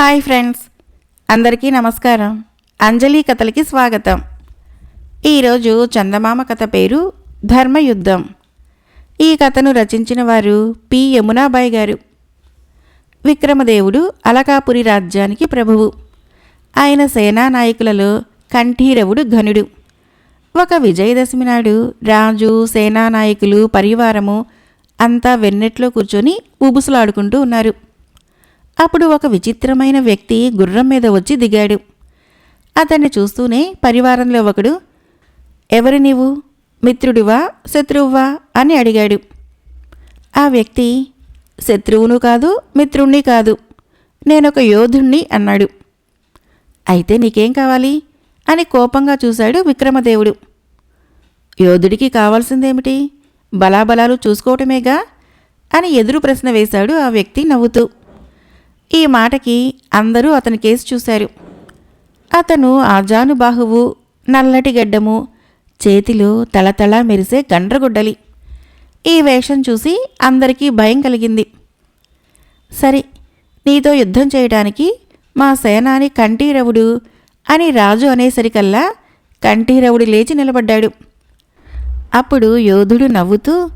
Hi friends. అందరికీ నమస్కారం. అంజలి కథలకి స్వాగతం. ఈరోజు చందమామ కథ పేరు ధర్మయుద్ధం. ఈ కథను రచించిన వారు పి. యమునాబాయి గారు. విక్రమదేవుడు అలకాపురి రాజ్యానికి ప్రభువు. ఆయన సేనానాయకులలో కంఠీరవుడు ఘనుడు. ఒక విజయదశమి నాడు రాజు సేనానాయకులు పరివారము అంతా వెన్నెట్లో కూర్చొని ఊబుసులాడుకుంటూ ఉన్నారు. అప్పుడు ఒక విచిత్రమైన వ్యక్తి గుర్రం మీద వచ్చి దిగాడు. అతన్ని చూస్తూనే పరివారంలో ఒకడు ఎవరు నీవు? మిత్రుడివా? శత్రువువా? అని అడిగాడు. ఆ వ్యక్తి శత్రువును కాదు మిత్రుణ్ణి కాదు. నేనొక యోధుణ్ణి అన్నాడు. అయితే నీకేం కావాలి? అని కోపంగా చూశాడు విక్రమదేవుడు. యోధుడికి కావాల్సిందేమిటి? బలాబలాలు చూసుకోవటమేగా? అని ఎదురు ప్రశ్న వేశాడు ఆ వ్యక్తి నవ్వుతూ. ఈ మాటకి అందరూ అతని కేసు చూశారు. అతను ఆజానుబాహువు నల్లటి గడ్డము చేతిలో తళతళ మెరిసే గండ్రగుడ్డలి. ఈ వేషం చూసి అందరికీ భయం కలిగింది. సరే నీతో యుద్ధం చేయడానికి మా సేనాని కంఠీరవుడు అని రాజు అనేసరికల్లా కంఠీరవుడు లేచి నిలబడ్డాడు. అప్పుడు యోధుడు నవ్వుతూ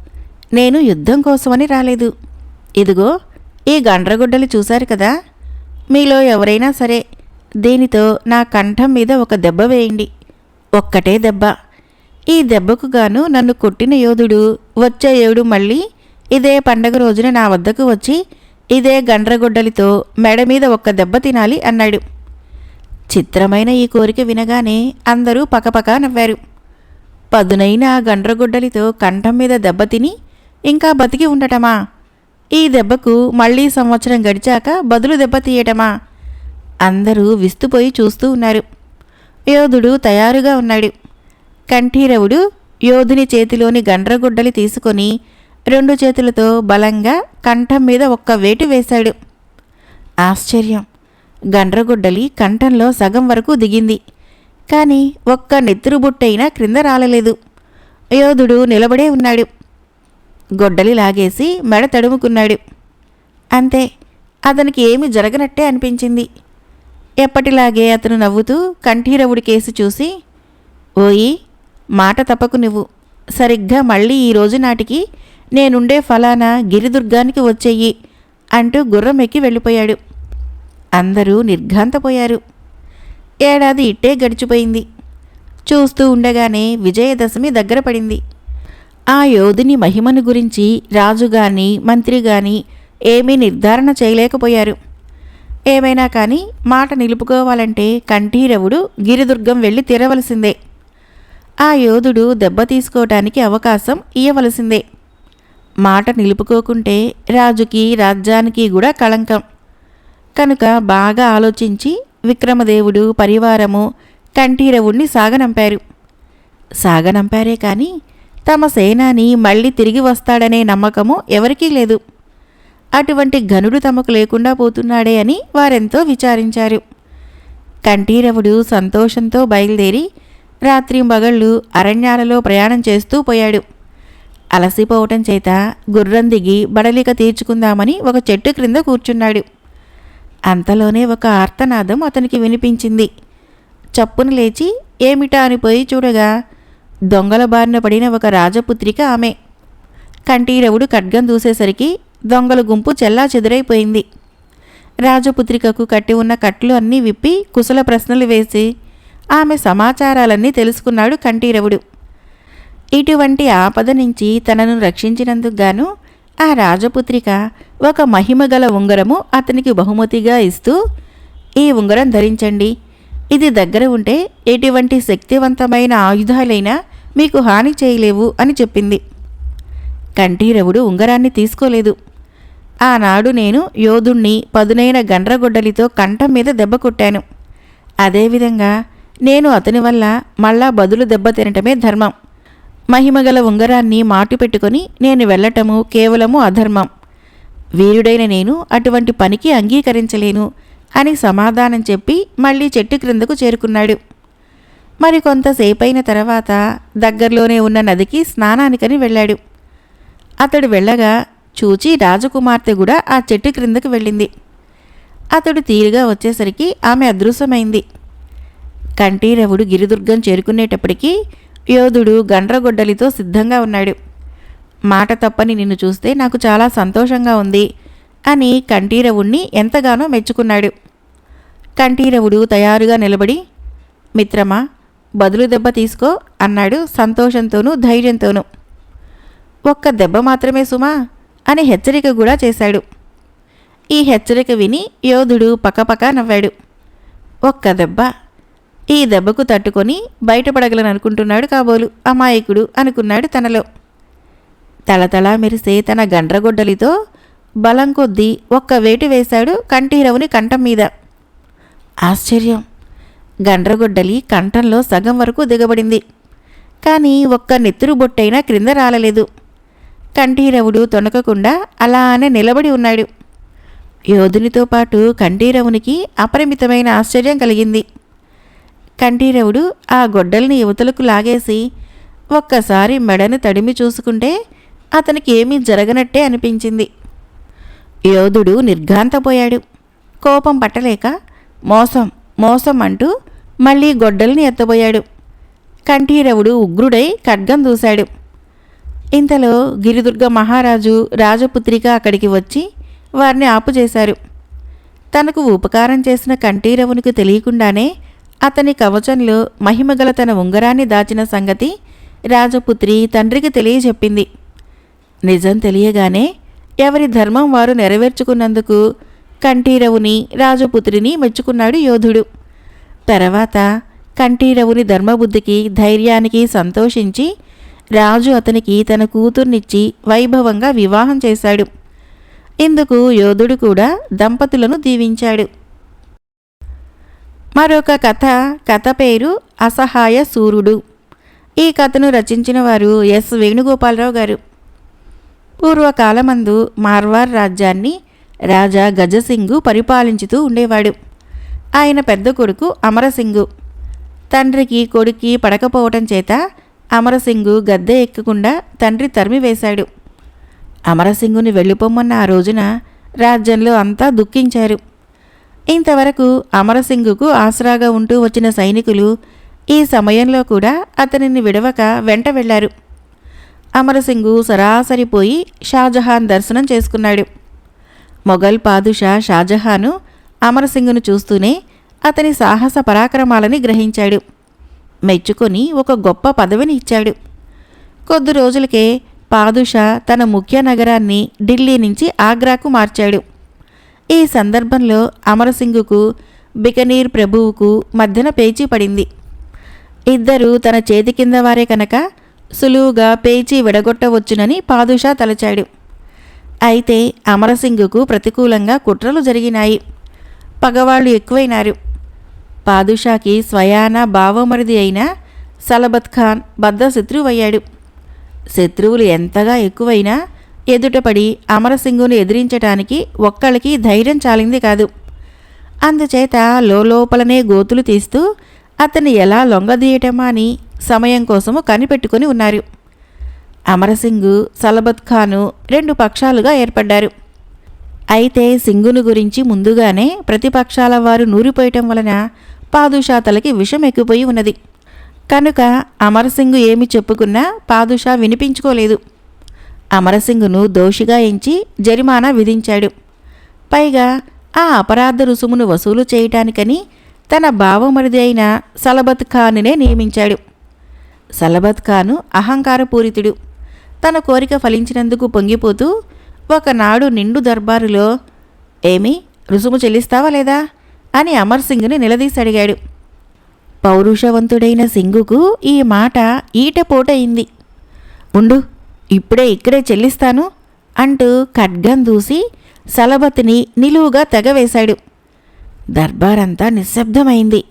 నేను యుద్ధం కోసమని రాలేదు. ఇదిగో ఈ గండ్రగుడ్డలు చూశారు కదా? మీలో ఎవరైనా సరే దీనితో నా కంఠం మీద ఒక దెబ్బ వేయండి. ఒక్కటే దెబ్బ. ఈ దెబ్బకు గాను నన్ను కొట్టిన యోధుడు వచ్చే ఏడు మళ్ళీ ఇదే పండగ రోజున నా వద్దకు వచ్చి ఇదే గండ్రగొడ్డలితో మెడ మీద ఒక్క దెబ్బ తినాలి అన్నాడు. చిత్రమైన ఈ కోరిక వినగానే అందరూ పకపక నవ్వారు. పదునైన ఆ గండ్రగుడ్డలితో కంఠం మీద దెబ్బతిని ఇంకా బతికి ఉండటమా? ఈ దెబ్బకు మళ్ళీ సంవత్సరం గడిచాక బదులు దెబ్బ తీయటమా? అందరూ విస్తుపోయి చూస్తూ ఉన్నారు. యోధుడు తయారుగా ఉన్నాడు. కంఠీరవుడు యోధుని చేతిలోని గండ్రగుడ్డలి తీసుకొని రెండు చేతులతో బలంగా కంఠం మీద ఒక్క వేటు వేశాడు. ఆశ్చర్యం! గండ్రగుడ్డలి కంఠంలో సగం వరకు దిగింది. కానీ ఒక్క నెత్తురుబుట్టైనా క్రింద రాలలేదు. యోధుడు నిలబడే ఉన్నాడు. గొడ్డలి లాగేసి మెడ తడుముకున్నాడు. అంతే అతనికి ఏమి జరగనట్టే అనిపించింది. ఎప్పటిలాగే అతను నవ్వుతూ కంఠీరవుడి కేసు చూసి ఓయి మాట తప్పకు నువ్వు. సరిగ్గా మళ్ళీ ఈ రోజు నాటికి నేనుండే ఫలానా గిరిదుర్గానికి వచ్చేయి అంటూ గుర్రం ఎక్కి వెళ్ళిపోయాడు. అందరూ నిర్ఘాంతపోయారు. ఏడాది ఇట్టే గడిచిపోయింది. చూస్తూ ఉండగానే విజయదశమి దగ్గర పడింది. ఆ యోధుని మహిమను గురించి రాజుగాని మంత్రి గాని ఏమీ నిర్ధారణ చేయలేకపోయారు. ఏమైనా కానీ మాట నిలుపుకోవాలంటే కంఠీరవుడు గిరిదుర్గం వెళ్ళి తీరవలసిందే. ఆ యోధుడు దెబ్బ తీసుకోవటానికి అవకాశం ఇయ్యవలసిందే. మాట నిలుపుకోకుంటే రాజుకి రాజ్యానికి కూడా కళంకం. కనుక బాగా ఆలోచించి విక్రమదేవుడు పరివారము కంఠీరవుణ్ణి సాగనంపారు. సాగనంపారే కానీ తమ సేనాని మళ్ళీ తిరిగి వస్తాడనే నమ్మకము ఎవరికీ లేదు. అటువంటి ఘనుడు తమకు లేకుండా పోతున్నాడే అని వారెంతో విచారించారు. కంఠీరవుడు సంతోషంతో బయలుదేరి రాత్రి మగళ్ళు అరణ్యాలలో ప్రయాణం చేస్తూ పోయాడు. అలసిపోవటం చేత గుర్రం దిగి బడలిక తీర్చుకుందామని ఒక చెట్టు క్రింద కూర్చున్నాడు. అంతలోనే ఒక ఆర్తనాదం అతనికి వినిపించింది. చప్పున లేచి ఏమిటా అని పోయి చూడగా దొంగల బారిన పడిన ఒక రాజపుత్రిక ఆమె. కంఠీరవుడు ఖడ్గం దూసేసరికి దొంగల గుంపు చెల్లా చెదురైపోయింది రాజపుత్రికకు కట్టి ఉన్న కట్లు అన్నీ విప్పి కుశల ప్రశ్నలు వేసి ఆమె సమాచారాలన్నీ తెలుసుకున్నాడు కంఠీరవుడు. ఇటువంటి ఆపద నుంచి తనను రక్షించినందుకు గాను ఆ రాజపుత్రిక ఒక మహిమగల ఉంగరము అతనికి బహుమతిగా ఇస్తూ ఈ ఉంగరం ధరించండి. ఇది దగ్గర ఉంటే ఎటువంటి శక్తివంతమైన ఆయుధాలైనా మీకు హాని చేయలేవు అని చెప్పింది. కంఠీరవుడు ఉంగరాన్ని తీసుకోలేదు. ఆనాడు నేను యోధుణ్ణి పదునైన గండ్రగొడ్డలితో కంఠం మీద దెబ్బ కొట్టాను. అదేవిధంగా నేను అతని వల్ల మళ్ళా బదులు దెబ్బ తినటమే ధర్మం. మహిమగల ఉంగరాన్ని మాటు పెట్టుకొని నేను వెళ్ళటము కేవలము అధర్మం. వీరుడైన నేను అటువంటి పనికి అంగీకరించలేను. అని సమాధానం చెప్పి మళ్ళీ చెట్టు క్రిందకు చేరుకున్నాడు. మరి కొంతసేపైన తర్వాత దగ్గరలోనే ఉన్న నదికి స్నానానికని వెళ్ళాడు. అతడు వెళ్ళగా చూచి రాజకుమార్తె కూడా ఆ చెట్టు క్రిందకు వెళ్ళింది. అతడు తీరుగా వచ్చేసరికి ఆమె అదృశ్యమైంది. కంఠీరవుడు గిరిదుర్గం చేరుకునేటప్పటికీ యోధుడు గండ్రగొడ్డలితో సిద్ధంగా ఉన్నాడు. మాట తప్పని నిన్ను చూస్తే నాకు చాలా సంతోషంగా ఉంది. అని కంఠీరవుణ్ణి ఎంతగానో మెచ్చుకున్నాడు. కంఠీరవుడు తయారుగా నిలబడి మిత్రమా బదులు దెబ్బ తీసుకో అన్నాడు సంతోషంతోనూ ధైర్యంతోనూ. ఒక్క దెబ్బ మాత్రమే సుమా అని హెచ్చరిక కూడా చేశాడు. ఈ హెచ్చరిక విని యోధుడు పక్కపక్క నవ్వాడు. ఒక్క దెబ్బ? ఈ దెబ్బకు తట్టుకొని బయటపడగలననుకుంటున్నాడు కాబోలు అమాయకుడు అనుకున్నాడు తనలో. తలతలా మెరిసే తన గండ్రగొడ్డలితో బలం కొద్దీ ఒక్క వేటు వేశాడు కంఠీరవుని కంఠం మీద. ఆశ్చర్యం. గండ్రగొడ్డలి కంఠంలో సగం వరకు దిగబడింది. కానీ ఒక్క నెత్తురు బొట్టైనా క్రింద రాలలేదు. కంఠీరవుడు తొణకకుండా అలానే నిలబడి ఉన్నాడు. యోధునితో పాటు కంఠీరవునికి అపరిమితమైన ఆశ్చర్యం కలిగింది. కంఠీరవుడు ఆ గొడ్డల్ని యువతలకు లాగేసి ఒక్కసారి మెడను తడిమి చూసుకుంటే అతనికి ఏమీ జరగనట్టే అనిపించింది. యోధుడు నిర్ఘాంతపోయాడు. కోపం పట్టలేక మోసం మోసం అంటూ మళ్ళీ గొడ్డల్ని ఎత్తబోయాడు. కంఠీరవుడు ఉగ్రుడై ఖడ్గం దూశాడు. ఇంతలో గిరిదుర్గ మహారాజు రాజపుత్రిక అక్కడికి వచ్చి వారిని ఆపుచేశారు. తనకు ఉపకారం చేసిన కంఠీరవునికి తెలియకుండానే అతని కవచంలో మహిమగల తన ఉంగరాన్ని దాచిన సంగతి రాజపుత్రి తండ్రికి తెలియజెప్పింది. నిజం తెలియగానే ఎవరి ధర్మం వారు నెరవేర్చుకున్నందుకు కంఠీరవుని రాజపుత్రిని మెచ్చుకున్నాడు యోధుడు. తర్వాత కంఠీరవుని ధర్మబుద్ధికి ధైర్యానికి సంతోషించి రాజు అతనికి తన కూతుర్నిచ్చి వైభవంగా వివాహం చేశాడు. ఇందుకు యోధుడు కూడా దంపతులను దీవించాడు. మరొక కథ కథ పేరు అసహాయ సూర్యుడు. ఈ కథను రచించిన వారు ఎస్ వేణుగోపాలరావు గారు. పూర్వకాలమందు మార్వార్ రాజ్యాన్ని రాజా గజసింగు పరిపాలించుతూ ఉండేవాడు. ఆయన పెద్ద కొడుకు అమరసింగు. తండ్రికి కొడుక్కి పడకపోవటం చేత అమరసింగు గద్దె ఎక్కకుండా తండ్రి తరిమివేశాడు అమరసింగుని వెళ్ళిపోమ్మన్న ఆ రోజున రాజ్యంలో అంతా దుఃఖించారు. ఇంతవరకు అమరసింగుకు ఆసరాగా ఉంటూ వచ్చిన సైనికులు ఈ సమయంలో కూడా అతనిని విడవక వెంట వెళ్ళారు అమరసింగు సరాసరిపోయి షాజహాన్ దర్శనం చేసుకున్నాడు. మొఘల్ పాదుషా షాజహాను అమరసింగును చూస్తూనే అతని సాహస పరాక్రమాలని గ్రహించాడు. మెచ్చుకొని ఒక గొప్ప పదవిని ఇచ్చాడు. కొద్ది రోజులకే పాదుషా తన ముఖ్య నగరాన్ని ఢిల్లీ నుంచి ఆగ్రాకు మార్చాడు. ఈ సందర్భంలో అమరసింగుకు బికనీర్ ప్రభువుకు మధ్యన పేచీ పడింది. ఇద్దరూ తన చేతి కింద వారే కనుక సులువుగా పేచి విడగొట్టవచ్చునని పాదుషా తలచాడు. అయితే అమరసింగుకు ప్రతికూలంగా కుట్రలు జరిగినాయి. పగవాళ్ళు ఎక్కువైనారు. పాదుషాకి స్వయాన భావమరిది అయిన సలబత్ ఖాన్ బద్ద శత్రువయ్యాడు. శత్రువులు ఎంతగా ఎక్కువైనా ఎదుటపడి అమరసింగును ఎదిరించటానికి ఒక్కళ్ళకి ధైర్యం చాలింది కాదు. అందుచేత లోపలనే గోతులు తీస్తూ అతన్ని ఎలా లొంగదీయటమా అని సమయం కోసము కనిపెట్టుకుని ఉన్నారు. అమరసింగు సలబత్ ఖాను రెండు పక్షాలుగా ఏర్పడ్డారు. అయితే సింగును గురించి ముందుగానే ప్రతిపక్షాల వారు నూరిపోయటం వలన పాదుషాతలకి విషం ఎక్కిపోయి ఉన్నది. కనుక అమరసింగు ఏమి చెప్పుకున్నా పాదుషా వినిపించుకోలేదు. అమరసింగును దోషిగా ఎంచి జరిమానా విధించాడు. పైగా ఆ అపరాధ రుసుమును వసూలు చేయటానికని తన బావమరిది అయిన సలబత్ ఖాన్నే నియమించాడు. సలబత్ ఖాను అహంకారపూరితుడు. తన కోరిక ఫలించినందుకు పొంగిపోతూ ఒకనాడు నిండు దర్బారులో ఏమి రుసుము చెల్లిస్తావా లేదా? అని అమర్ సింగ్ని నిలదీసి అడిగాడు. పౌరుషవంతుడైన సింగుకు ఈ మాట ఈటపోటయింది. ఉండు ఇప్పుడే ఇక్కడే చెల్లిస్తాను అంటూ ఖడ్గం దూసి సలబత్ని నిలువుగా తెగవేశాడు. దర్బారంతా నిశ్శబ్దమైంది.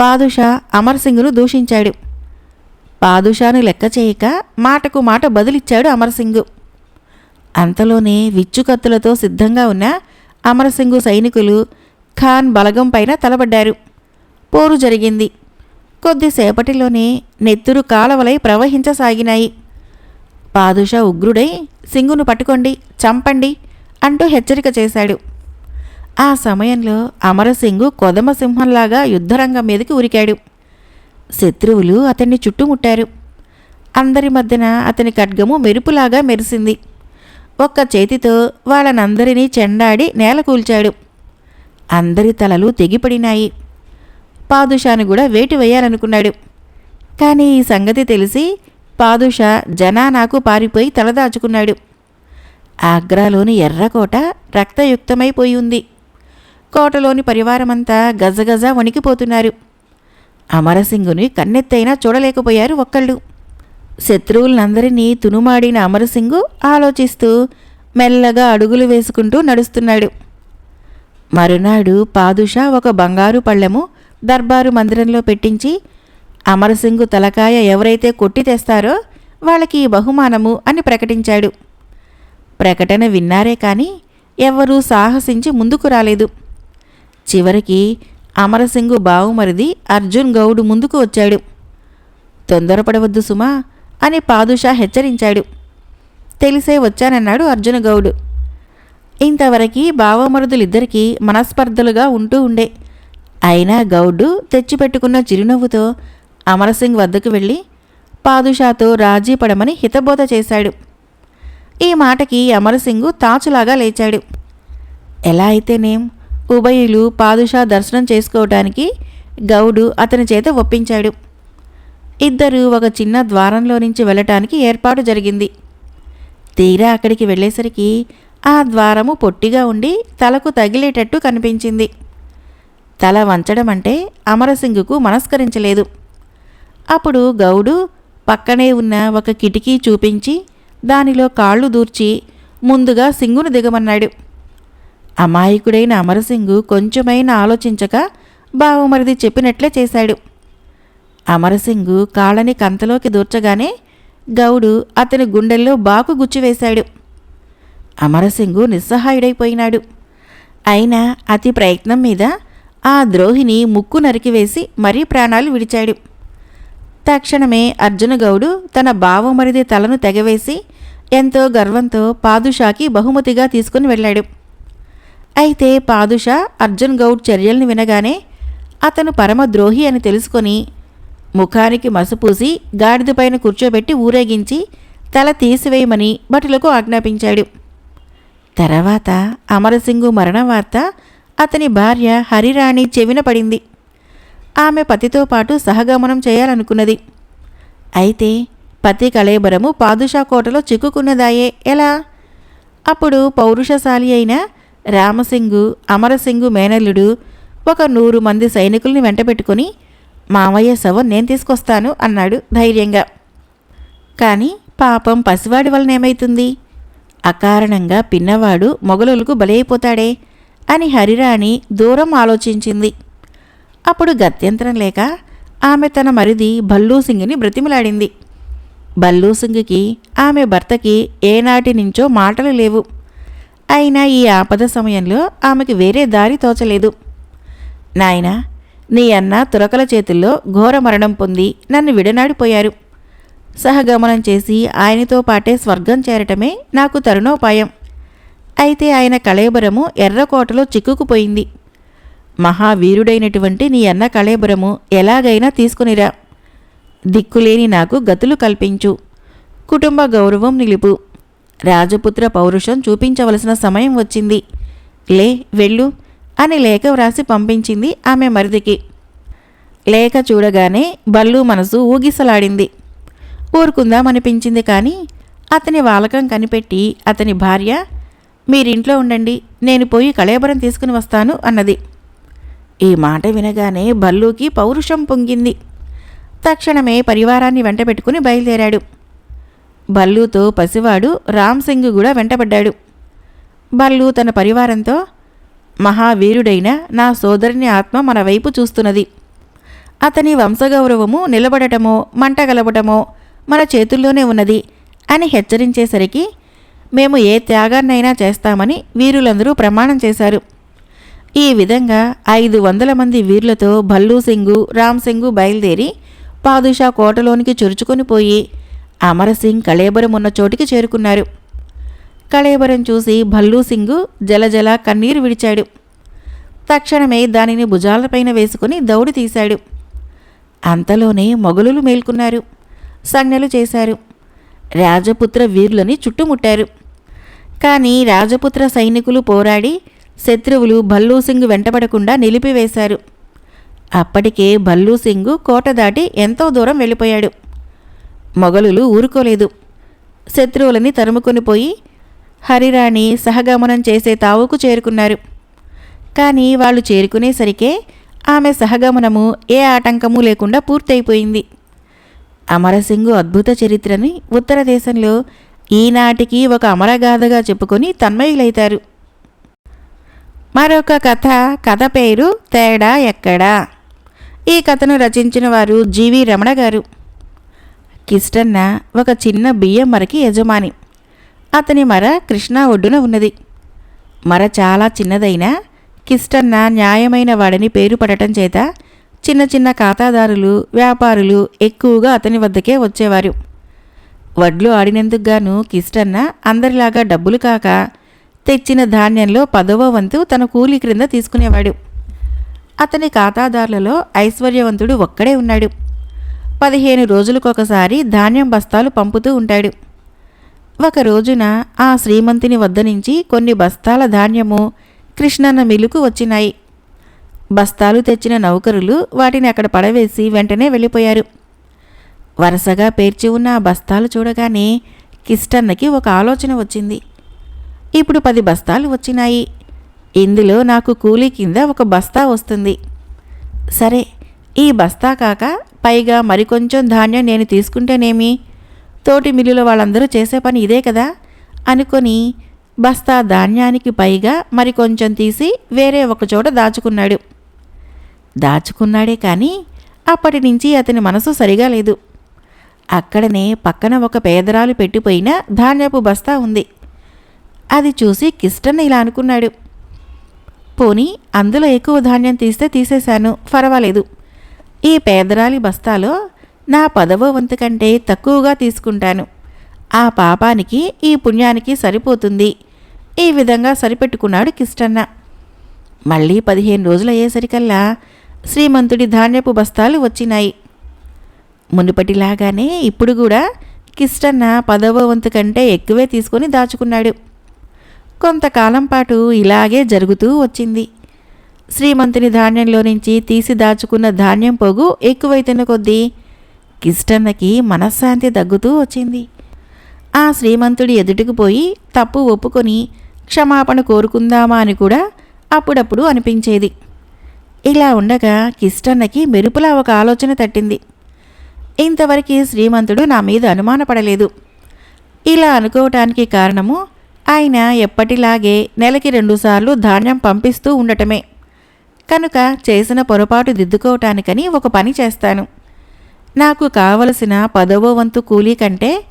పాదుషా అమర్సింగును దూషించాడు. పాదుషాను లెక్క చేయక మాటకు మాట బదులిచ్చాడు అమరసింగు. అంతలోనే విచ్చుకత్తులతో సిద్ధంగా ఉన్న అమరసింగు సైనికులు ఖాన్ బలగం పైన తలబడ్డారు పోరు జరిగింది. కొద్దిసేపటిలోనే నెత్తురు కాలవలై ప్రవహించసాగినాయి. పాదుషా ఉగ్రుడై సింగును పట్టుకోండి చంపండి అంటూ హెచ్చరిక చేశాడు. ఆ సమయంలో అమరసింగు కొదమ సింహంలాగా యుద్ధరంగం మీదకి ఉరికాడు. శత్రువులు అతన్ని చుట్టుముట్టారు. అందరి మధ్యన అతని ఖడ్గము మెరుపులాగా మెరిసింది. ఒక్క చేతితో వాళ్ళనందరినీ చెండాడి నేల కూల్చాడు. అందరి తలలు తెగిపడినాయి. పాదుషాను కూడా వేటు వేయాలనుకున్నాడు. కానీ ఈ సంగతి తెలిసి పాదుషా జనానాకు పారిపోయి తలదాచుకున్నాడు ఆగ్రాలోని ఎర్రకోట రక్తయుక్తమైపోయి ఉంది. కోటలోని పరివారమంతా గజగజ వణికిపోతున్నారు. అమరసింగుని కన్నెత్తైనా చూడలేకపోయారు ఒక్కళ్ళు. శత్రువులందరినీ తునుమాడిన అమరసింగు ఆలోచిస్తూ మెల్లగా అడుగులు వేసుకుంటూ నడుస్తున్నాడు. మరునాడు పాదుషా ఒక బంగారు పళ్ళెము దర్బారు మందిరంలో పెట్టించి అమరసింగు తలకాయ ఎవరైతే కొట్టి తెస్తారో వాళ్ళకి బహుమానము అని ప్రకటించాడు. ప్రకటన విన్నారే కానీ ఎవ్వరూ సాహసించి ముందుకు రాలేదు. చివరికి అమరసింగు బావుమరిది అర్జున్ గౌడ్ ముందుకు వచ్చాడు. తొందరపడవద్దు సుమా అని పాదుషా హెచ్చరించాడు. తెలిసే వచ్చానన్నాడు అర్జున గౌడ్. ఇంతవరకు బావమరుదులిద్దరికీ మనస్పర్ధలుగా ఉంటూ ఉండే. అయినా గౌడు తెచ్చిపెట్టుకున్న చిరునవ్వుతో అమరసింగ్ వద్దకు వెళ్ళి పాదుషాతో రాజీ పడమని హితబోధ చేశాడు. ఈ మాటకి అమరసింగు తాచులాగా లేచాడు. ఎలా అయితేనేం? ఉభయులు పాదుషా దర్శనం చేసుకోవటానికి గౌడు అతని చేత ఒప్పించాడు. ఇద్దరు ఒక చిన్న ద్వారంలో నుంచి వెళ్ళటానికి ఏర్పాటు జరిగింది. తీరా అక్కడికి వెళ్ళేసరికి ఆ ద్వారము పొట్టిగా ఉండి తలకు తగిలేటట్టు కనిపించింది. తల వంచడం అంటే అమరసింగుకు మనస్కరించలేదు. అప్పుడు గౌడు పక్కనే ఉన్న ఒక కిటికీ చూపించి దానిలో కాళ్ళు దూర్చి ముందుగా సింగును దిగమన్నాడు. అమాయకుడైన అమరసింగు కొంచెమైనా ఆలోచించక బావమరిది చెప్పినట్లే చేశాడు. అమరసింగు కాళ్ళని కంతలోకి దూర్చగానే గౌడు అతని గుండెల్లో బాకు గుచ్చివేశాడు. అమరసింగు నిస్సహాయుడైపోయినాడు. అయినా అతి ప్రయత్నం మీద ఆ ద్రోహిని ముక్కు నరికివేసి మరీ ప్రాణాలు విడిచాడు. తక్షణమే అర్జునగౌడు తన బావమరిది తలను తెగవేసి ఎంతో గర్వంతో పాదుషాకి బహుమతిగా తీసుకుని వెళ్ళాడు. అయితే పాదుషా అర్జున్ గౌడ్ చర్యల్ని వినగానే అతను పరమద్రోహి అని తెలుసుకొని ముఖానికి మసపూసి గాడిదపైన కూర్చోబెట్టి ఊరేగించి తల తీసివేయమని భటులకు ఆజ్ఞాపించాడు. తర్వాత అమరసింగు మరణ వార్త అతని భార్య హరిరాణి చెవిన పడింది. ఆమె పతితో పాటు సహగమనం చేయాలనుకున్నది. అయితే పతి కళేబరము పాదుషా కోటలో చిక్కుకున్నదాయే ఎలా? అప్పుడు పౌరుషశాలి అయిన రామసింగు అమరసింగు మేనల్లుడు ఒక నూరు మంది సైనికుల్ని వెంటబెట్టుకుని మామయ్య శవం నేను తీసుకొస్తాను అన్నాడు ధైర్యంగా. కానీ పాపం పసివాడి వలన ఏమైతుంది? అకారణంగా పిన్నవాడు మొగలులకు బలైపోతాడే అని హరిరాణి దూరం ఆలోచించింది. అప్పుడు గత్యంతరం లేక ఆమె తన మరిది భల్లూసింగిని బ్రతిమలాడింది. భల్లూసింగికి ఆమె భర్తకి ఏనాటి నుంచో మాటలు లేవు. అయినా ఈ ఆపద సమయంలో ఆమెకి వేరే దారి తోచలేదు. నాయనా నీ అన్న తురకల చేతుల్లో ఘోర మరణం పొంది నన్ను విడనాడిపోయారు. సహగమనం చేసి ఆయనతో పాటే స్వర్గం చేరటమే నాకు తరుణోపాయం. అయితే ఆయన కళేబరము ఎర్రకోటలో చిక్కుకుపోయింది. మహావీరుడైనటువంటి నీ అన్న కళేబరము ఎలాగైనా తీసుకునిరా. దిక్కులేని నాకు గతులు కల్పించు. కుటుంబ గౌరవం నిలుపు. రాజపుత్ర పౌరుషం చూపించవలసిన సమయం వచ్చింది. లే వెళ్ళు అని లేఖ వ్రాసి పంపించింది ఆమె మరిదికి. లేఖ చూడగానే బల్లు మనసు ఊగిసలాడింది. ఊరుకుందామనిపించింది కానీ అతని వాలకం కనిపెట్టి అతని భార్య మీరింట్లో ఉండండి నేను పోయి కళేబరం తీసుకుని వస్తాను అన్నది. ఈ మాట వినగానే బల్లుకి పౌరుషం పొంగింది. తక్షణమే పరివారాన్ని వెంటబెట్టుకుని బయలుదేరాడు. బల్లుతో పసివాడు రామ్ సింగ్ కూడా వెంటబడ్డాడు. బల్లు తన పరివారంతో మహావీరుడైన నా సోదరుని ఆత్మ మన వైపు చూస్తున్నది. అతని వంశగౌరవము నిలబడటమో మంటగలపటమో మన చేతుల్లోనే ఉన్నది అని హెచ్చరించేసరికి మేము ఏ త్యాగాన్నైనా చేస్తామని వీరులందరూ ప్రమాణం చేశారు. ఈ విధంగా ఐదు వందల మంది వీరులతో భల్లూ సింగు రామ్ సింగు బయలుదేరి పాదుషా కోటలోనికి చొరుచుకొని పోయి అమరసింగ్ కళేబరం ఉన్న చోటికి చేరుకున్నారు. కళేబరం చూసి భల్లూ సింగు జలజల కన్నీరు విడిచాడు. తక్షణమే దానిని భుజాలపైన వేసుకుని దౌడు తీశాడు. అంతలోనే మొగలులు మేల్కొన్నారు. సంజ్ఞలు చేశారు. రాజపుత్ర వీరులని చుట్టుముట్టారు. కానీ రాజపుత్ర సైనికులు పోరాడి శత్రువులు భల్లూసింగ్ వెంటపడకుండా నిలిపివేశారు. అప్పటికే భల్లూసింగు కోట దాటి ఎంతో దూరం వెళ్ళిపోయాడు. మొగలులు ఊరుకోలేదు. శత్రువులని తరుముకొని పోయి హరిరాణి సహగమనం చేసే తావుకు చేరుకున్నారు. కానీ వాళ్ళు చేరుకునేసరికే ఆమె సహగమనము ఏ ఆటంకము లేకుండా పూర్తయిపోయింది. అమరసింగు అద్భుత చరిత్రని ఉత్తర దేశంలో ఈనాటికి ఒక అమరగాథగా చెప్పుకొని తన్మయులైతారు. మరొక కథ కథ పేరు తేడా ఎక్కడా? ఈ కథను రచించిన వారు జీవి రమణ గారు. కిష్టన్న ఒక చిన్న బియ్యం మరకి యజమాని. అతని మర కృష్ణా ఒడ్డున ఉన్నది. మర చాలా చిన్నదైనా కిష్టన్న న్యాయమైన వాడని పేరు పడటం చేత చిన్న చిన్న ఖాతాదారులు వ్యాపారులు ఎక్కువగా అతని వద్దకే వచ్చేవారు. వడ్లు ఆడినందుకు గాను కిష్టన్న అందరిలాగా డబ్బులు కాక తెచ్చిన ధాన్యంలో పదవ వంతు తన కూలి క్రింద తీసుకునేవాడు. అతని ఖాతాదారులలో ఐశ్వర్యవంతుడు ఒక్కడే ఉన్నాడు. పదిహేను రోజులకొకసారి ధాన్యం బస్తాలు పంపుతూ ఉంటాడు. ఒక రోజున ఆ శ్రీమంతుని వద్ద నుంచి కొన్ని బస్తాల ధాన్యము కృష్ణన్న మిల్లుకు వచ్చినాయి. బస్తాలు తెచ్చిన నౌకరులు వాటిని అక్కడ పడవేసి వెంటనే వెళ్ళిపోయారు. వరుసగా పేర్చి ఉన్న ఆ బస్తాలు చూడగానే కిష్టన్నకి ఒక ఆలోచన వచ్చింది. ఇప్పుడు పది బస్తాలు వచ్చినాయి. ఇందులో నాకు కూలీ కింద ఒక బస్తా వస్తుంది. సరే ఈ బస్తా కాక పైగా మరికొంచెం ధాన్యం నేను తీసుకుంటేనేమి? తోటి మిల్లుల వాళ్ళందరూ చేసే పని ఇదే కదా? అనుకొని బస్తా ధాన్యానికి పైగా మరికొంచెం తీసి వేరే ఒకచోట దాచుకున్నాడు. దాచుకున్నాడే కానీ అప్పటి నుంచి అతని మనసు సరిగా లేదు. అక్కడనే పక్కన ఒక పేదరాలు పెట్టిపోయిన ధాన్యపు బస్తా ఉంది. అది చూసి కిష్టన్న ఇలా అనుకున్నాడు. పోనీ అందులో ఎక్కువ ధాన్యం తీస్తే తీసేశాను పర్వాలేదు ఈ పేదరాలి బస్తాలో నా పదవ వంతు కంటే తక్కువగా తీసుకుంటాను. ఆ పాపానికి ఈ పుణ్యానికి సరిపోతుంది. ఈ విధంగా సరిపెట్టుకున్నాడు కిష్టన్న. మళ్ళీ పదిహేను రోజులు అయ్యేసరికల్లా శ్రీమంతుడి ధాన్యపు బస్తాలు వచ్చినాయి. మునుపటిలాగానే ఇప్పుడు కూడా కిష్టన్న పదవ వంతు కంటే ఎక్కువే తీసుకొని దాచుకున్నాడు. కొంతకాలం పాటు ఇలాగే జరుగుతూ వచ్చింది. శ్రీమంతుని ధాన్యంలో నుంచి తీసి దాచుకున్న ధాన్యం పొగు ఎక్కువైతున్న కొద్దీ కిష్టన్నకి మనశ్శాంతి తగ్గుతూ వచ్చింది. ఆ శ్రీమంతుడి ఎదుటికి పోయి తప్పు ఒప్పుకొని క్షమాపణ కోరుకుందామా అని కూడా అప్పుడప్పుడు అనిపించేది. ఇలా ఉండగా కిష్టన్నకి మెరుపులా ఒక ఆలోచన తట్టింది. ఇంతవరకు శ్రీమంతుడు నా మీద అనుమానపడలేదు. ఇలా అనుకోవటానికి కారణము ఆయన ఎప్పటిలాగే నెలకి రెండుసార్లు ధాన్యం పంపిస్తూ ఉండటమే. కనుక చేసిన పొరపాటు దిద్దుకోవటానికని ఒక పని చేస్తాను. నాకు కావలసిన పదవ వంతు కూలీ కంటే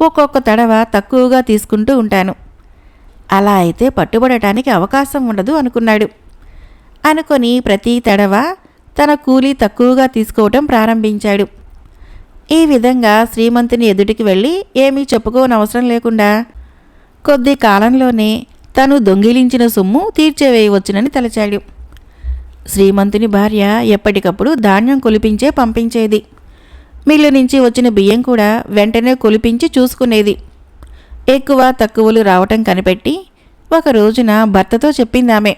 ఒక్కొక్క తడవ తక్కువగా తీసుకుంటూ ఉంటాను. అలా అయితే పట్టుబడటానికి అవకాశం ఉండదు అనుకున్నాడు. అనుకొని ప్రతి తడవ తన కూలీ తక్కువగా తీసుకోవటం ప్రారంభించాడు. ఈ విధంగా శ్రీమంతుని ఎదుటికి వెళ్ళి ఏమీ చెప్పుకోనవసరం లేకుండా కొద్ది కాలంలోనే తను దొంగిలించిన సొమ్ము తీర్చేవేయవచ్చునని తలచాడు. శ్రీమంతుని భార్య ఎప్పటికప్పుడు ధాన్యం కొలిపించే పంపించేది. మిల్లు నుంచి వచ్చిన బియ్యం కూడా వెంటనే కొలిపించి చూసుకునేది. ఎక్కువ తక్కువలు రావటం కనిపెట్టి ఒక రోజున భర్తతో చెప్పిందామె.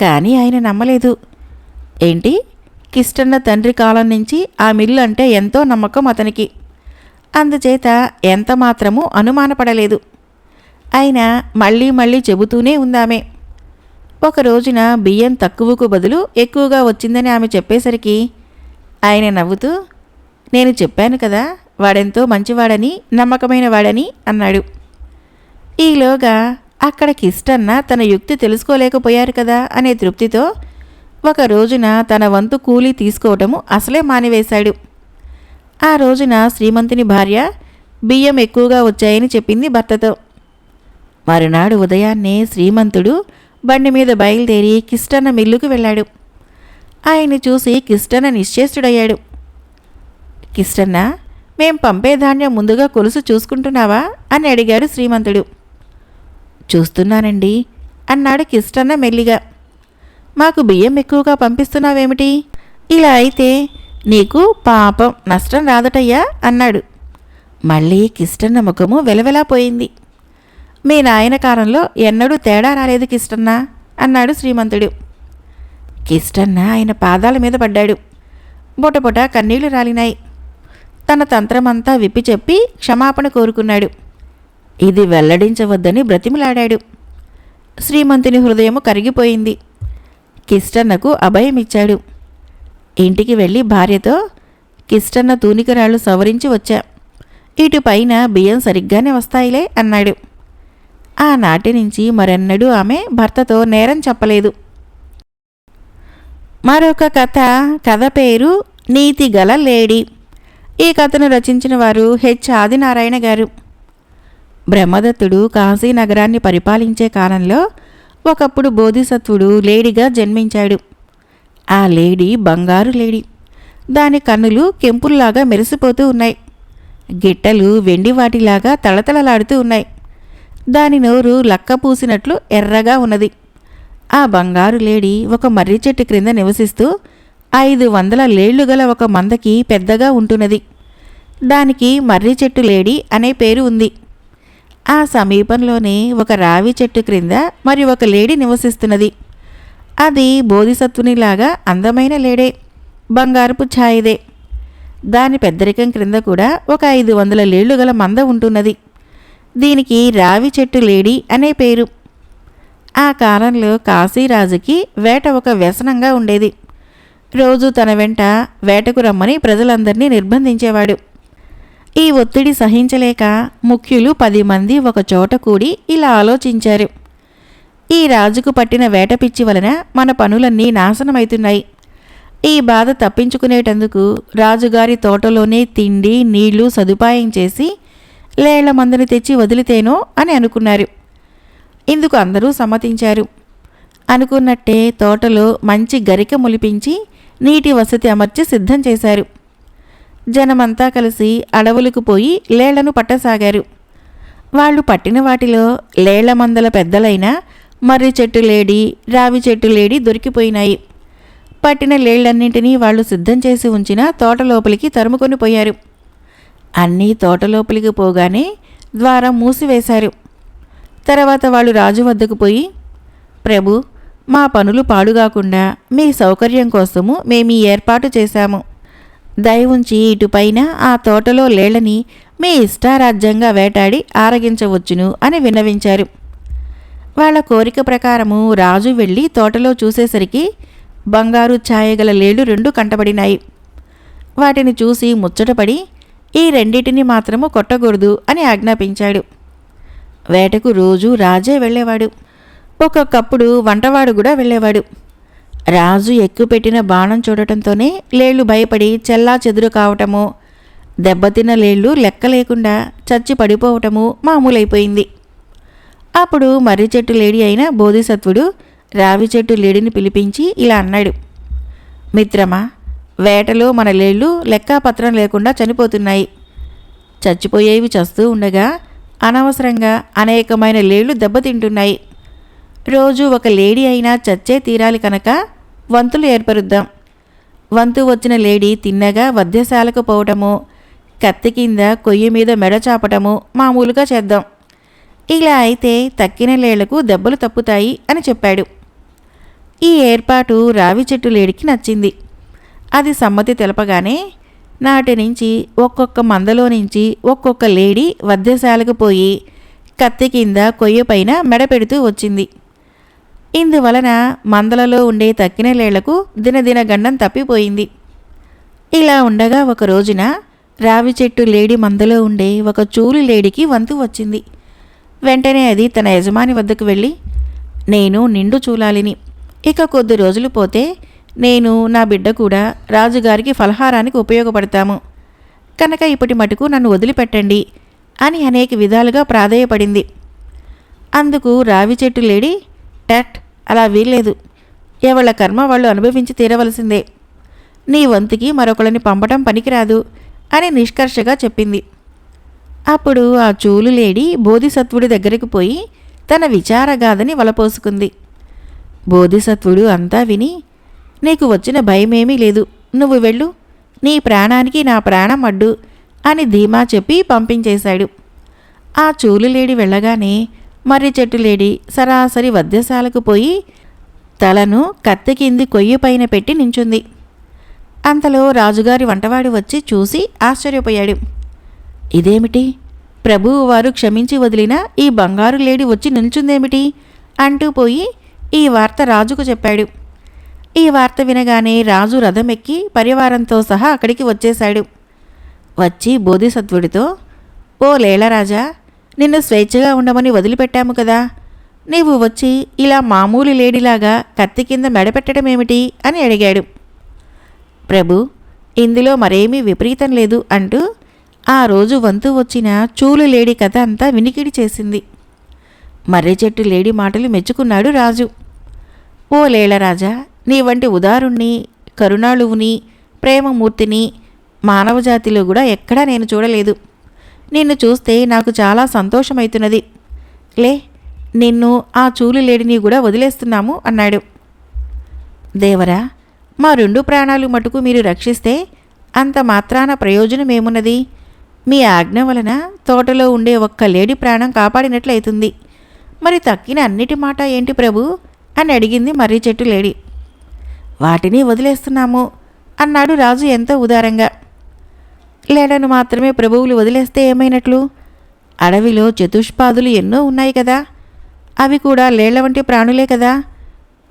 కానీ ఆయన నమ్మలేదు. ఏంటి? కిష్టన్న తండ్రి కాలం నుంచి ఆ మిల్లు అంటే ఎంతో నమ్మకం అతనికి. అందుచేత ఎంత మాత్రమూ అనుమానపడలేదు. అయినా మళ్ళీ మళ్ళీ చెబుతూనే ఉందామే. ఒక రోజున బియ్యం తక్కువకు బదులు ఎక్కువగా వచ్చిందని ఆమె చెప్పేసరికి ఆయన నవ్వుతూ నేను చెప్పాను కదా వాడెంతో మంచివాడని నమ్మకమైన వాడని అన్నాడు. ఈలోగా అక్కడ కిష్టన్న తన యుక్తి తెలుసుకోలేకపోయారు కదా అనే తృప్తితో ఒక రోజున తన వంతు కూలీ తీసుకోవటము అసలే మానివేశాడు. ఆ రోజున శ్రీమంతుని భార్య బియ్యం ఎక్కువగా వచ్చాయని చెప్పింది భర్తతో. మరునాడు ఉదయాన్నే శ్రీమంతుడు బండి మీద బయలుదేరి కిష్టన్న మిల్లుకు వెళ్ళాడు. ఆయన్ని చూసి కిష్టన్న నిశ్చేష్టుడయ్యాడు. కిష్టన్న మేం పంపే ధాన్యం ముందుగా కొలుసు చూసుకుంటున్నావా? అని అడిగాడు శ్రీమంతుడు. చూస్తున్నానండి అన్నాడు కిష్టన్న మెల్లిగా. మాకు బియ్యం ఎక్కువగా పంపిస్తున్నావేమిటి? ఇలా అయితే నీకు పాపం నష్టం రాదటయ్యా అన్నాడు. మళ్ళీ కిష్టన్న ముఖము వెలవెలా పోయింది. మీ నాయన కారంలో ఎన్నడూ తేడా రాలేదు కిష్టన్న అన్నాడు శ్రీమంతుడు. కిష్టన్న ఆయన పాదాల మీద పడ్డాడు. బొటబొట కన్నీళ్ళు రాలినాయి. తన తంత్రమంతా విప్పి చెప్పి క్షమాపణ కోరుకున్నాడు. ఇది వెల్లడించవద్దని బ్రతిమిలాడాడు. శ్రీమంతుని హృదయము కరిగిపోయింది. కిష్టన్నకు అభయమిచ్చాడు. ఇంటికి వెళ్ళి భార్యతో కిష్టన్న తూనికరాళ్ళు సవరించి వచ్చా. ఇటు పైన బియ్యం సరిగ్గానే వస్తాయిలే అన్నాడు. ఆనాటి నుంచి మరెన్నడూ ఆమె భర్తతో నేరం చెప్పలేదు. మరొక కథ కథ పేరు నీతిగల లేడీ. ఈ కథను రచించిన వారు హెచ్. ఆదినారాయణ గారు. బ్రహ్మదత్తుడు కాశీ నగరాన్ని పరిపాలించే కాలంలో ఒకప్పుడు బోధిసత్వుడు లేడీగా జన్మించాడు. ఆ లేడీ బంగారు లేడీ. దాని కన్నులు కెంపుల్లాగా మెరిసిపోతూ ఉన్నాయి. గిట్టలు వెండి వాటిలాగా తళతళలాడుతూ ఉన్నాయి. దాని నోరు లక్క పూసినట్లు ఎర్రగా ఉన్నది. ఆ బంగారు లేడీ ఒక మర్రి చెట్టు క్రింద నివసిస్తూ ఐదు వందల లేళ్ళు గల ఒక మందకి పెద్దగా ఉంటున్నది. దానికి మర్రి చెట్టు లేడీ అనే పేరు ఉంది. ఆ సమీపంలోనే ఒక రావి చెట్టు క్రింద మరి ఒక లేడీ నివసిస్తున్నది. అది బోధిసత్వునిలాగా అందమైన లేడే బంగారపు ఛాయదే. దాని పెద్దరికం క్రింద కూడా ఒక ఐదు వందల లేళ్ళు గల మంద ఉంటున్నది. దీనికి రావి చెట్టు లేడీ అనే పేరు. ఆ కాలంలో కాశీరాజుకి వేట ఒక వ్యసనంగా ఉండేది. రోజు తన వెంట వేటకు రమ్మని ప్రజలందరినీ నిర్బంధించేవాడు. ఈ ఒత్తిడి సహించలేక ముఖ్యులు పది మంది ఒక చోట కూడి ఇలా ఆలోచించారు. ఈ రాజుకు పట్టిన వేట పిచ్చి వలన మన పనులన్నీ నాశనమవుతున్నాయి ఈ బాధ తప్పించుకునేటందుకు రాజుగారి తోటలోనే తిండి నీళ్ళు సదుపాయం చేసి లేళ్ళ మందని తెచ్చి వదిలితేనో అని అనుకున్నారు. ఇందుకు అందరూ సమ్మతించారు. అనుకున్నట్టే తోటలో మంచి గరిక మొలిపించి నీటి వసతి అమర్చి సిద్ధం చేశారు. జనమంతా కలిసి అడవులకు పోయి లేళ్ళను పట్టసాగారు. వాళ్ళు పట్టిన వాటిలో లేళ్ళ మందల పెద్దలైన మర్రి చెట్టు లేడి రావి చెట్టు లేడి దొరికిపోయినాయి. పట్టిన లేళ్ళన్నింటినీ వాళ్ళు సిద్ధం చేసి ఉంచిన తోట లోపలికి తరుముకొని పోయారు. అన్నీ తోటలోపలికి పోగానే ద్వారం మూసివేశారు. తర్వాత వాళ్ళు రాజు వద్దకు పోయి ప్రభు మా పనులు పాడుగాకుండా మీ సౌకర్యం కోసము మేము ఏర్పాటు చేశాము. దయవుంచి ఇటుపైన ఆ తోటలో లేళ్ళని మీ ఇష్టారాజ్యంగా వేటాడి ఆరగించవచ్చును అని విన్నవించారు. వాళ్ళ కోరిక ప్రకారము రాజు వెళ్ళి తోటలో చూసేసరికి బంగారు ఛాయగల లేళ్ళు రెండు కంటబడినాయి. వాటిని చూసి ముచ్చటపడి ఈ రెండింటిని మాత్రము కొట్టకూడదు అని ఆజ్ఞాపించాడు. వేటకు రోజు రాజే వెళ్ళేవాడు. ఒక్కొక్కప్పుడు వంటవాడు కూడా వెళ్ళేవాడు. రాజు ఎక్కుపెట్టిన బాణం చూడటంతోనే లేళ్ళు భయపడి చెల్లా చెదురు కావటము దెబ్బతిన్న లేళ్ళు లెక్క లేకుండా చచ్చి పడిపోవటము మామూలైపోయింది. అప్పుడు మర్రి చెట్టు లేడి అయిన బోధిసత్వుడు రావి చెట్టు లేడిని పిలిపించి ఇలా అన్నాడు. మిత్రమా వేటలో మన లేళ్ళు లెక్కాపత్రం లేకుండా చనిపోతున్నాయి. చచ్చిపోయేవి చస్తూ ఉండగా అనవసరంగా అనేకమైన లేళ్ళు దెబ్బతింటున్నాయి. రోజు ఒక లేడీ అయినా చచ్చే తీరాలి కనుక వంతులు ఏర్పరుద్దాం. వంతు వచ్చిన లేడీ తిన్నగా వద్యశాలకు పోవటము కత్తి కింద కొయ్యి మీద మెడ చాపటము మామూలుగా చేద్దాం. ఇలా అయితే తక్కిన లేళ్ళకు దెబ్బలు తప్పుతాయి అని చెప్పాడు. ఈ ఏర్పాటు రావి చెట్టు లేడికి నచ్చింది. అది సమ్మతి తెలపగానే నాటి నుంచి ఒక్కొక్క మందలో నుంచి ఒక్కొక్క లేడీ వద్యశాలకు పోయి కత్తి కింద కొయ్య పైన మెడపెడుతూ వచ్చింది. ఇందువలన మందలలో ఉండే తక్కిన లేళ్ళకు దినదిన గండం తప్పిపోయింది. ఇలా ఉండగా ఒక రోజున రావి చెట్టు లేడి మందలో ఉండే ఒక చూలు లేడికి వంతు వచ్చింది. వెంటనే అది తన యజమాని వద్దకు వెళ్ళి నేను నిండు చూలాలిని. ఇక కొద్ది రోజులు పోతే నేను నా బిడ్డ కూడా రాజుగారికి ఫలహారానికి ఉపయోగపడతాము. కనుక ఇప్పటి మటుకు నన్ను వదిలిపెట్టండి అని అనేక విధాలుగా ప్రాధేయపడింది. అందుకు రావి చెట్టు లేడి టట్ అలా వీల్లేదు. ఎవళ్ళ కర్మ వాళ్ళు అనుభవించి తీరవలసిందే. నీ వంతుకి మరొకళ్ళని పంపటం పనికిరాదు అని నిష్కర్షగా చెప్పింది. అప్పుడు ఆ చూలు లేడి బోధిసత్వుడి దగ్గరికి పోయి తన విచారగాథని వలపోసుకుంది. బోధిసత్వుడు అంతా విని నీకు వచ్చిన భయమేమీ లేదు. నువ్వు వెళ్ళు. నీ ప్రాణానికి నా ప్రాణం అడ్డు అని ధీమా చెప్పి పంపించేశాడు. ఆ చూలులేడి వెళ్ళగానే మర్రి చెట్టు లేడి సరాసరి వద్యశాలకు పోయి తలను కత్తి కింది కొయ్యి పైన పెట్టి నించుంది. అంతలో రాజుగారి వంటవాడు వచ్చి చూసి ఆశ్చర్యపోయాడు. ఇదేమిటి? ప్రభువు వారు క్షమించి వదిలిన ఈ బంగారు లేడి వచ్చి నిల్చుందేమిటి అంటూ పోయి ఈ వార్త రాజుకు చెప్పాడు. ఈ వార్త వినగానే రాజు రథమెక్కి పరివారంతో సహా అక్కడికి వచ్చేశాడు. వచ్చి బోధిసత్వుడితో ఓ లేలరాజా నిన్ను స్వేచ్ఛగా ఉండమని వదిలిపెట్టాము కదా. నీవు వచ్చి ఇలా మామూలు లేడిలాగా కత్తి కింద మెడపెట్టడమేమిటి? అని అడిగాడు. ప్రభు ఇందులో మరేమీ విపరీతం లేదు అంటూ ఆ రోజు వంతు వచ్చిన చూలు లేడి కథ అంతా వినికిడి చేసింది. మర్రి చెట్టు లేడి మాటలు మెచ్చుకున్నాడు రాజు. ఓ లేళరాజా నీ వంటి ఉదారుణ్ణి కరుణాళువుని ప్రేమమూర్తిని మానవజాతిలో కూడా ఎక్కడా నేను చూడలేదు. నిన్ను చూస్తే నాకు చాలా సంతోషమైతున్నది. లే నిన్ను ఆ చూలు లేడిని కూడా వదిలేస్తున్నాము అన్నాడు. దేవరా మా రెండు ప్రాణాలు మటుకు మీరు రక్షిస్తే అంత మాత్రాన ప్రయోజనమేమున్నది? మీ ఆజ్ఞ వలన తోటలో ఉండే ఒక్క లేడి ప్రాణం కాపాడినట్లయితుంది. మరి తక్కిన అన్నిటి మాట ఏంటి ప్రభు? అని అడిగింది మర్రి చెట్టు లేడి. వాటిని వదిలేస్తున్నాము అన్నాడు రాజు ఎంతో ఉదారంగా. లేడను మాత్రమే ప్రభువులు వదిలేస్తే ఏమైనట్లు? అడవిలో చతుష్పాదులు ఎన్నో ఉన్నాయి కదా. అవి కూడా లేళ్ళ వంటి ప్రాణులే కదా.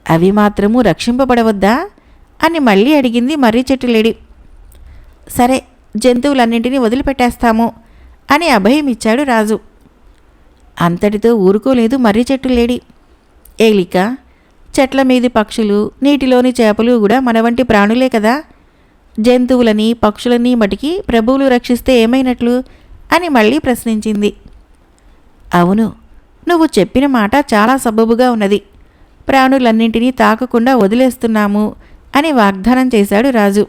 అవి మాత్రము రక్షింపబడవద్దా? అని మళ్ళీ అడిగింది మర్రి చెట్టు లేడి సరే జంతువులన్నింటినీ వదిలిపెట్టేస్తాము అని అభయం ఇచ్చాడు రాజు. అంతటితో ఊరుకోలేదు మర్రి చెట్టు లేడి ఏలిక చెట్ల మీది పక్షులు నీటిలోని చేపలు కూడా మన వంటి ప్రాణులే కదా? జంతువులని పక్షులని మటికి ప్రభువులు రక్షిస్తే ఏమైనట్లు? అని మళ్ళీ ప్రశ్నించింది. అవును నువ్వు చెప్పిన మాట చాలా సబబుగా ఉన్నది. ప్రాణులన్నింటినీ తాకకుండా వదిలేస్తున్నాము అని వాగ్దానం చేశాడు రాజు.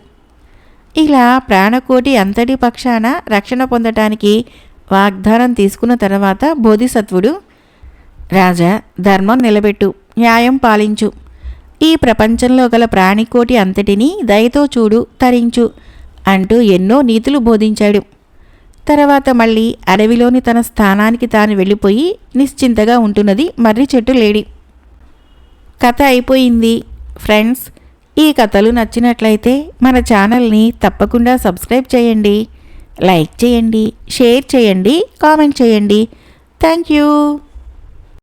ఇలా ప్రాణకోటి అంతటి పక్షాన రక్షణ పొందటానికి వాగ్దానం తీసుకున్న తర్వాత బోధిసత్వుడు రాజా ధర్మం నిలబెట్టు. న్యాయం పాలించు. ఈ ప్రపంచంలో గల ప్రాణికోటి అంతటినీ దయతో చూడు తరించు అంటూ ఎన్నో నీతులు బోధించాడు. తర్వాత మళ్ళీ అడవిలోని తన స్థానానికి తాను వెళ్ళిపోయి నిశ్చింతగా ఉంటున్నది మర్రి చెట్టు లేడి. కథ అయిపోయింది. ఫ్రెండ్స్ ఈ కథలు నచ్చినట్లయితే మన ఛానల్ని తప్పకుండా సబ్స్క్రైబ్ చేయండి. లైక్ చేయండి షేర్ చేయండి కామెంట్ చేయండి. Thank you.